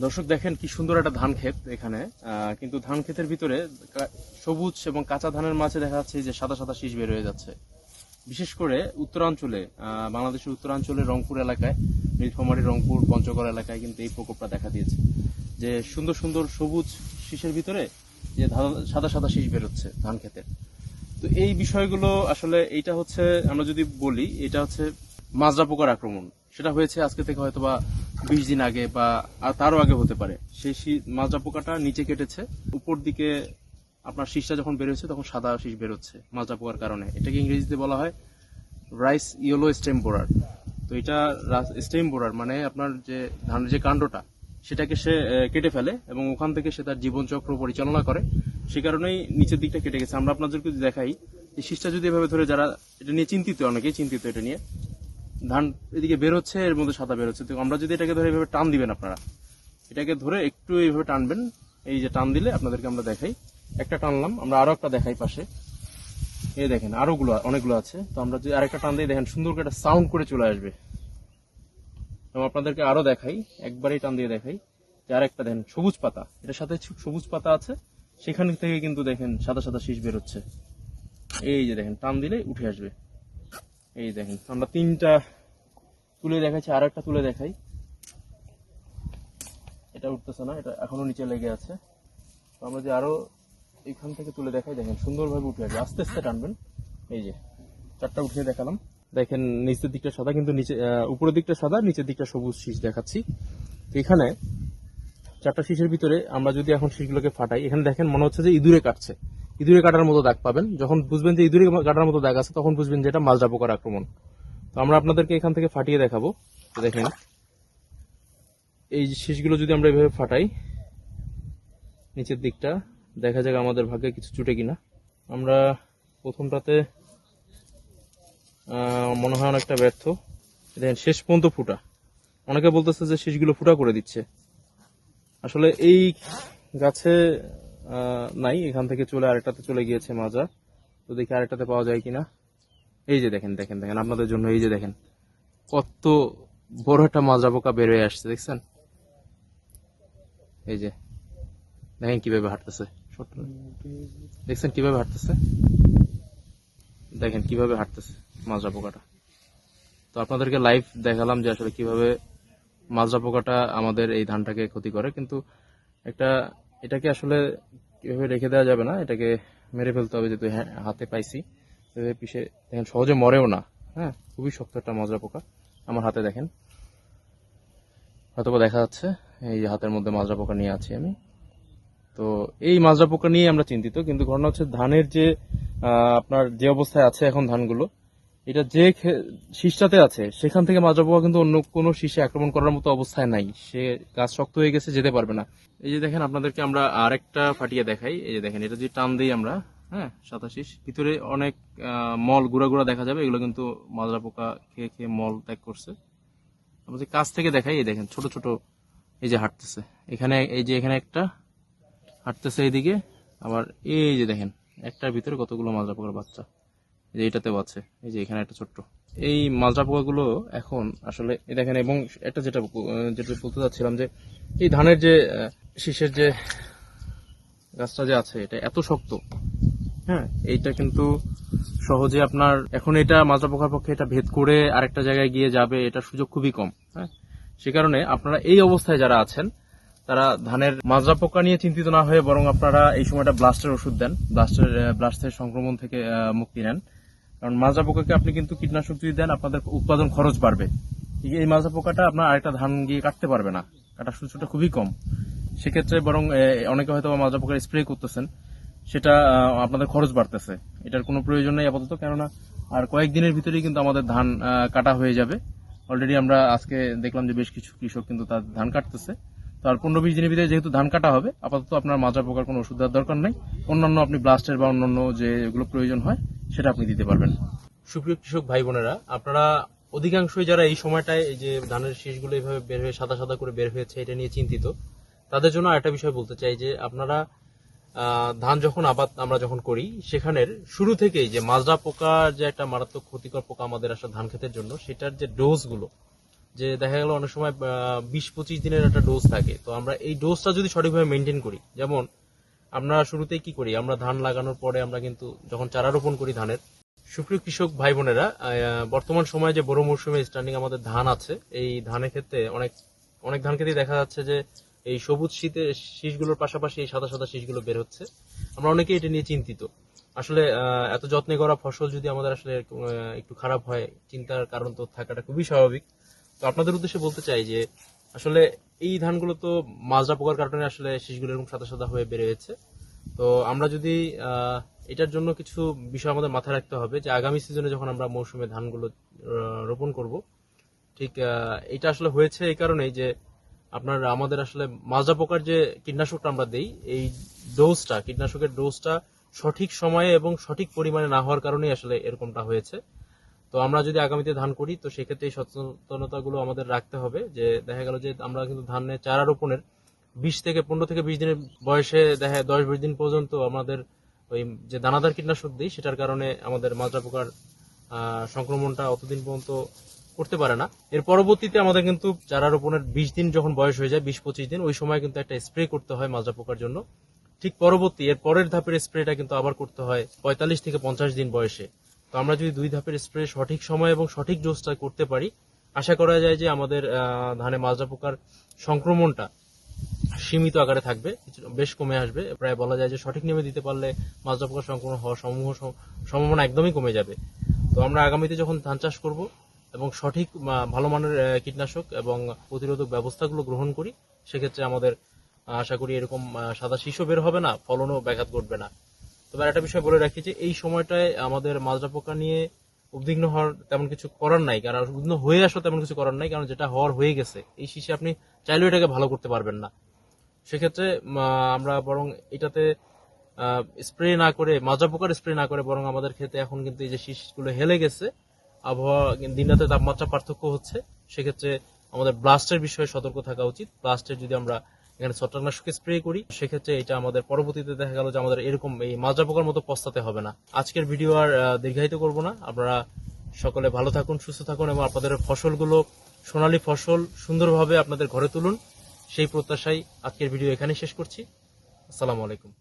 দর্শক দেখেন কি সুন্দর একটা ধান ক্ষেত এখানে। কিন্তু ধান ক্ষেতের ভিতরে সবুজ এবং কাঁচা ধানের মাঝে দেখা যাচ্ছে যে সাদা সাদা শীষ বের হয়ে যাচ্ছে। বিশেষ করে উত্তরাঞ্চলে বাংলাদেশের উত্তরাঞ্চলে রংপুর এলাকায় নীলফামারী রংপুর, পঞ্চগড় এলাকায় কিন্তু এই প্রকোপটা দেখা দিয়েছে। যে সুন্দর সুন্দর সবুজ শীষের ভিতরে যে সাদা সাদা শীষ বেরোচ্ছে ধান ক্ষেতের। তো এই বিষয়গুলো আসলে এইটা হচ্ছে, আমরা যদি বলি, এটা হচ্ছে মাজরা পোকার আক্রমণ। সেটা হয়েছে আজকে থেকে হয়তো বা বিশ দিন আগে বা তারও আগে হতে পারে। সেই মাজরা পোকাটা নিচে কেটেছে। উপর দিকে আপনার শীষটা যখন বেরোচ্ছে, তখন সাদা শীষ বেরোচ্ছে মাজরা পোকার কারণে। এটাকে ইংরেজিতে বলা হয় রাইস ইয়েলো স্টেম বোরার তো এটা স্টেম বোরার মানে আপনার যে ধানের যে কাণ্ডটা, সেটাকে সে কেটে ফেলে এবং ওখান থেকে সে তার জীবনচক্র পরিচালনা করে। সে কারণেই নিচের দিকটা কেটে গেছে। আমরা আপনাদেরকে দেখাই যে শীষটা যদি এভাবে ধরে যারা, এটা নিয়ে চিন্তিত অনেকেই চিন্তিত এটা নিয়ে। ধান এদিকে বের হচ্ছে এর মধ্যে সাদা বের হচ্ছে তো আমরা যদি এটাকে ধরে এভাবে টান দিবেন আপনারা, এটাকে ধরে একটু এইভাবে টানবেন, এই যে টান দিলে আপনাদেরকে আমরা দেখাই। একটা টানলাম, আমরা আরও একটা দেখাই পাশে। এই দেখেন, আরও গুলো, অনেকগুলো আছে। তো আমরা যদি আরেকটা টান দিয়ে দেখেন সুন্দর করে একটা সাউন্ড করে চলে আসবে। এবং আপনাদেরকে আরও দেখাই, একবারই টান দিয়ে দেখাই। যে আরেকটা দেখেন, সবুজ পাতা। এটার সাথে সবুজ পাতা আছে। সেখান থেকে কিন্তু দেখেন সাদা সাদা শীষ বেরোচ্ছে। এই যে দেখেন, টান দিলে উঠে আসবে। এই দেখেন, আমরা তিনটা তুলে দেখাচ্ছি আর একটা তুলে দেখাই। এটা উঠতেছে না, এটা এখনও নিচে লেগে আছে। তো আমরা যে আরও এখান থেকে তুলে দেখাই, দেখেন, সুন্দরভাবে উঠে আসবে। আস্তে আস্তে টানবেন। এই যে, চারটা উঠিয়ে দেখালাম। দেখেন, নিচের দিকটা সাদা, কিন্তু নিচে উপরের দিকটা সাদা, নিচের দিকটা সবুজ শীষ দেখাচ্ছি। এখানে চারটা শীষের ভিতরে আমরা যদি এখন শীষগুলোকে ফাটাই, এখানে দেখেন মনে হচ্ছে যে ইঁদুরে কাটছে। ইঁদুরে কাটার মতো দাগ পাবেন। যখন বুঝবেন যে ইঁদুরে কাটার মতো দাগ আছে, তখন বুঝবেন যে এটা মাজরা পোকার আক্রমণ। তো আমরা আপনাদেরকে এখান থেকে ফাটিয়ে দেখাবো। দেখেন, এই শীষগুলো যদি আমরা এভাবে ফাটাই, নিচের দিকটা, দেখা যাক আমাদের ভাগ্যে কিছু চুটে কিনা। আমরা প্রথমটাতে মনে হয় অনেকটা ব্যর্থ। দেখেন, শেষ পর্যন্ত ফুটা। অনেকে বলতেছে যে শীষগুলো ফুটা করে দিচ্ছে। আসলে এই গাছে নাই, এখান থেকে চলে আরেকটাতে চলে গিয়েছে মাজা তো দেখি আরেকটাতে পাওয়া যায় কিনা। এই যে দেখেন দেখেন দেখেন, আপনাদের জন্য এই যে দেখেন, কত বড় একটা মাজরা পোকা বের হয়ে আসছে, দেখছেন? এই যে, দেখেন কীভাবে হাঁটতেছে দেখছেন কীভাবে হাঁটতেছে? দেখেন কীভাবে হাঁটতেছে মাজরা পোকাটা তো আপনাদেরকে লাইভ দেখালাম যে আসলে কীভাবে মাজরা পোকাটা আমাদের এই ধানটাকে ক্ষতি করে, কিন্তু একটা এটাকে আসলে কীভাবে রেখে দেওয়া যাবে না এটাকে মেরে ফেলতে হবে যেহেতু হ্যাঁ, হাতে পাইছি। এভাবে পিষে দেখেন সহজে মরেও না। হ্যাঁ খুবই শক্ত একটা মাজরা পোকা আমার হাতে দেখেন। হয়তোবা দেখা যাচ্ছে এই হাতের মধ্যে মাজরা পোকা নিয়ে আছি আমি। তো এই মাজরা পোকা নিয়ে আমরা চিন্তিত কিন্তু ঘটনা হচ্ছে ধানের যে আপনার যে অবস্থায় আছে এখন ধানগুলো এটা যে শীষটাতে আছে, সেখান থেকে মাজরা পোকা কিন্তু অন্য কোনো শীষে আক্রমণ করার মতো অবস্থায় নাই। সে গাছ শক্ত হয়ে গেছে, যেতে পারবে না। এই যে দেখেন, আপনাদেরকে আমরা আরেকটা ফাটিয়ে দেখাই। এই যে দেখেন, এটা যদি টান দিই আমরা হ্যাঁ সাদা শীষ। ভিতরে অনেক মল গুঁড়া গুঁড়া দেখা যাবে। এগুলো কিন্তু মাজরা পোকা খেয়ে খেয়ে মল ত্যাগ করছে। আমরা যদি কাছ থেকে দেখাই, এই দেখেন, ছোট ছোট এই যে হাঁটতেছে। এখানে, এই যে এখানে একটা হাঁটতেছে এইদিকে। আবার এই যে দেখেন, একটার ভিতরে কতগুলো মাজরা পোকার বাচ্চা। যে এটাতেও আছে, এই যে এখানে একটা ছোট্ট। এই মাজরা পোকাগুলো এখন আসলে দেখেন, এবং একটা যেটা যেটা বলতে চাচ্ছিলাম যে, এই ধানের যে শীষের যে গাছটা যে আছে, এটা এত শক্ত হ্যাঁ এইটা কিন্তু সহজে আপনার, এখন এটা মাজরা পোকার পক্ষে এটা ভেদ করে আরেকটা জায়গায় গিয়ে যাবে এটা সুযোগ খুবই কম হ্যাঁ। সে কারণে আপনারা এই অবস্থায় যারা আছেন, তারা ধানের মাজরা পোকা নিয়ে চিন্তিত না হয়ে বরং আপনারা এই সময়টা ব্লাস্টের ওষুধ দেন, ব্লাস্টের ব্লাস্টের সংক্রমণ থেকে মুক্তি নেন। কারণ মাজরা পোকাকে আপনি কিন্তু কীটনাশক যদি দেন, আপনাদের উৎপাদন খরচ বাড়বে। এই মাজরা পোকাটা আপনার আরেকটা ধান গিয়ে কাটতে পারবে না। কাটার সুযোগটা খুবই কম। সেক্ষেত্রে বরং অনেকে হয়তো মাজরা পোকার স্প্রে করতেছেন। সেটা আপনাদের খরচ বাড়তেছে। এটার কোনো প্রয়োজন নেই আপাতত, কেননা আর কয়েকদিনের ভিতরেই কিন্তু আমাদের ধান কাটা হয়ে যাবে। অলরেডি আমরা আজকে দেখলাম যে বেশ কিছু কৃষক কিন্তু তার ধান কাটতেছে। তো আর পনেরো বিশ দিনের ভিতরে যেহেতু ধান কাটা হবে, আপাতত আপনার মাজরা পোকার কোনো ওষুধ দেওয়ার দরকার নেই। অন্যান্য আপনি ব্লাস্টের বা অন্যান্য যে এগুলো প্রয়োজন হয় সেটা আপনি দিতে পারবেন। সুপ্রিয় কৃষক ভাই বোনেরা আপনারা অধিকাংশই যারা এই সময়টায় এই যে ধানের শীষগুলো এইভাবে বের হয়ে সাদা সাদা করে বের হয়েছে, এটা নিয়ে চিন্তিত। তাদের জন্য একটা বিষয় বলতে চাই যে, আপনারা ধান যখন আবাদ আমরা যখন করি, সেখানের শুরু থেকেই যে মাজরা পোকা যে একটা মারাত্মক ক্ষতিকর পোকা আমাদের আসা ধান ক্ষেতের জন্য, সেটার যে ডোজগুলো, যে দেখা গেল অনেক সময় বিশ পঁচিশ দিনের একটা ডোজ থাকে। তো আমরা এই ডোজটা যদি সঠিকভাবে মেনটেন করি, যেমন আমরা শুরুতেই কি করি? আমরা ধান লাগানোর পরে আমরা কিন্তু যখন চারা রোপণ করি ধানের, সুপ্রিয় কৃষক ভাই বোনেরা বর্তমান সময়ে যে বড় মৌসুমে স্ট্যান্ডিং আমাদের ধান আছে, এই ধানের ক্ষেত্রে অনেক অনেক ধান ক্ষেত্রে দেখা যাচ্ছে যে এই সবুজ শীতের শীষগুলোর পাশাপাশি এই সাদা সাদা শীষগুলো বের হচ্ছে। আমরা অনেকেই এটা নিয়ে চিন্তিত। আসলে এত যত্নে করা ফসল যদি আমাদের আসলে একটু খারাপ হয়, চিন্তার কারণ তো থাকাটা খুবই স্বাভাবিক। তো আপনাদের উদ্দেশ্যে বলতে চাই যে, আসলে এই ধানগুলো তো মাজরা পোকার কারণে আসলে শীষগুলো এরকম সাদা সাদা হয়ে বেড়ে হয়েছে তো আমরা যদি এটার জন্য কিছু বিষয় আমাদের মাথায় রাখতে হবে যে আগামী সিজনে যখন আমরা মৌসুমে ধানগুলো রোপণ করব, ঠিক এটা আসলে হয়েছে এই কারণেই যে আপনার আমাদের আসলে মাজরা পোকার যে কীটনাশকটা আমরা দেই, এই ডোজটা কীটনাশকের ডোজটা সঠিক সময়ে এবং সঠিক পরিমাণে না হওয়ার কারণেই আসলে এরকমটা হয়েছে। তো আমরা যদি আগামীতে ধান করি, তো সেক্ষেত্রে এই সচেতনতাগুলো আমাদের রাখতে হবে যে দেখা গেল যে আমরা কিন্তু ধানের চারা রোপণের বিশ থেকে পনেরো থেকে বিশ দিনের বয়সে দেখা দশ বিশ দিন পর্যন্ত আমাদের ওই যে দানাদার কীটনাশক দিই, সেটার কারণে আমাদের মাজরা পোকার সংক্রমণটা অতদিন পর্যন্ত করতে পারে না। এর পরবর্তীতে আমাদের কিন্তু চারা রোপণের বিশ দিন যখন বয়স হয়ে যায়, বিশ পঁচিশ দিন, ওই সময় কিন্তু একটা স্প্রে করতে হয় মাজরা পোকার জন্য। ঠিক পরবর্তী, এর পরের ধাপের স্প্রেটা কিন্তু আবার করতে হয় পঁয়তাল্লিশ থেকে পঞ্চাশ দিন বয়সে। তো আমরা যদি দুই ধাপের স্প্রে সঠিক সময় এবং সঠিক ডোজটা করতে পারি, আশা করা যায় যে আমাদের ধানে মাজরা পোকার সংক্রমণটা সীমিত আকারে থাকবে বেশ কমে আসবে। প্রায় বলা যায় যে সঠিক নিয়মে দিতে পারলে মাজরা পোকার সংক্রমণ হওয়ার সমূহ সম্ভাবনা একদমই কমে যাবে। তো আমরা আগামীতে যখন ধান চাষ করব এবং সঠিক ভালো মানের কীটনাশক এবং প্রতিরোধক ব্যবস্থাগুলো গ্রহণ করি, সেক্ষেত্রে আমাদের আশা করি এরকম সাদা শিশু বের হবে না, ফলনও ব্যাঘাত ঘটবে না। তবে একটা বিষয় বলে রাখি যে এই সময়টায় আমাদের মাজরা পোকা নিয়ে উদ্বিগ্ন হওয়ার তেমন কিছু করার নাই, কারণ উদ্বিগ্ন হয়ে আসো তেমন কিছু করার নাই, কারণ যেটা হওয়ার হয়ে গেছে, এই শীষে আপনি চাইলেও এটাকে ভালো করতে পারবেন না। সেক্ষেত্রে আমরা বরং এটাতে স্প্রে না করে, মাজরা পোকার স্প্রে না করে বরং আমাদের ক্ষেত্রে এখন কিন্তু এই যে শীষগুলো হেলে গেছে, আবহাওয়া দিন রাতে তাপমাত্রা পার্থক্য হচ্ছে। সেক্ষেত্রে আমাদের ব্লাস্টের বিষয়ে সতর্ক থাকা উচিত। ব্লাস্টের যদি আমরা এখানে ছত্রাকনাশক স্প্রে করি। সেক্ষেত্রে এটা আমাদের পরবর্তীতে দেখা গেল যে আমাদের এরকম এই মাজা পোকার মতো পস্তাতে হবে না। আজকের ভিডিও আর দীর্ঘায়িত করব না। আপনারা সকলে ভালো থাকুন, সুস্থ থাকুন এবং আপনাদের ফসলগুলো, সোনালী ফসল সুন্দরভাবে আপনাদের ঘরে তুলুন। সেই প্রত্যাশায় আজকের ভিডিও এখানে শেষ করছি। আসসালামু আলাইকুম।